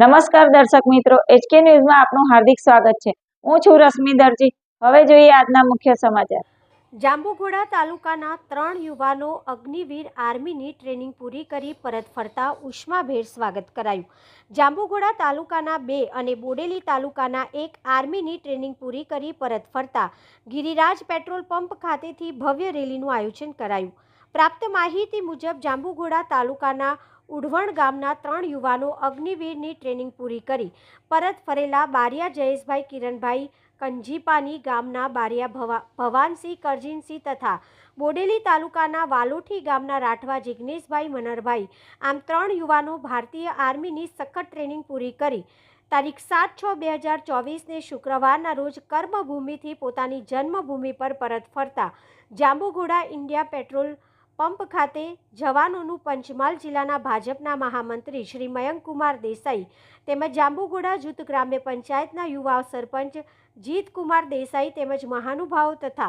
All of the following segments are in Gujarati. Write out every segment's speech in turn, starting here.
નમસ્કાર દર્શક મિત્રો એચકે ન્યૂઝમાં આપનું હાર્દિક સ્વાગત છે. હું છું રશ્મિ દરજી. હવે જોઈએ આજના મુખ્ય સમાચાર. જાંબુઘોડા તાલુકાના ત્રણ યુવાનો અગ્નિવીર આર્મીની ટ્રેનિંગ પૂરી કરી પરત ફરતા ઉષ્માભેર સ્વાગત કરાયું. જાંબુઘોડા તાલુકાના બે અને બોડેલી તાલુકાના એક આર્મીની ટ્રેનિંગ પૂરી કરી પરત ફરતા ગિરિરાજ પેટ્રોલ પંપ ખાતેથી ભવ્ય રેલીનું આયોજન કરાયું. પ્રાપ્ત માહિતી મુજબ જાંબુઘોડા તાલુકાના ઉઢવણ ગામના ત્રણ યુવાનો અગ્નિવીરની ટ્રેનિંગ પૂરી કરી. પરત ફરેલા બારિયા જયેશભાઈ કિરણભાઈ કંજીપાની ગામના બારિયા ભવા, ભવાનસિંહ કરજીનસિંહ તથા બોડેલી તાલુકાના વાલોઠી ગામના રાઠવા જિગ્નેશભાઈ મનરભાઈ આમ ત્રણ યુવાનો ભારતીય આર્મીની સખત ટ્રેનિંગ પૂરી કરી. તારીખ સાત છ બે હજાર ચોવીસને શુક્રવારના રોજ કર્મભૂમિથી પોતાની જન્મભૂમિ પર પરત ફરતા. જાંબુઘોડા ઇન્ડિયા પેટ્રોલ પંપ ખાતે જવાનોનું પંચમહાલ જિલ્લાના ભાજપના મહામંત્રી શ્રી મયંકુમાર દેસાઈ તેમજ જાંબુગોડા જૂથ ગ્રામ્ય પંચાયતના યુવા સરપંચ જીતકુમાર દેસાઈ તેમજ મહાનુભાવો તથા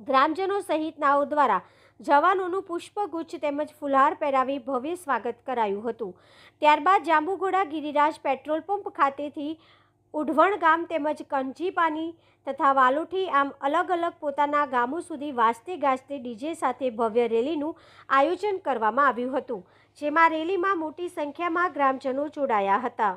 ગ્રામજનો સહિતનાઓ દ્વારા જવાનોનું પુષ્પગુચ્છ તેમજ ફુલહાર પહેરાવી ભવ્ય સ્વાગત કરાયું હતું. ત્યારબાદ જાંબુગોડા ગિરિરાજ પેટ્રોલ પંપ ખાતેથી ઉઢવણ ગામ તેમજ કંજીપાની તથા વાલોઠી આમ અલગ અલગ પોતાના ગામો સુધી વાજતે ગાજતે ડીજે સાથે ભવ્ય રેલીનું આયોજન કરવામાં આવ્યું હતું, જેમાં રેલીમાં મોટી સંખ્યામાં ગ્રામજનો જોડાયા હતા.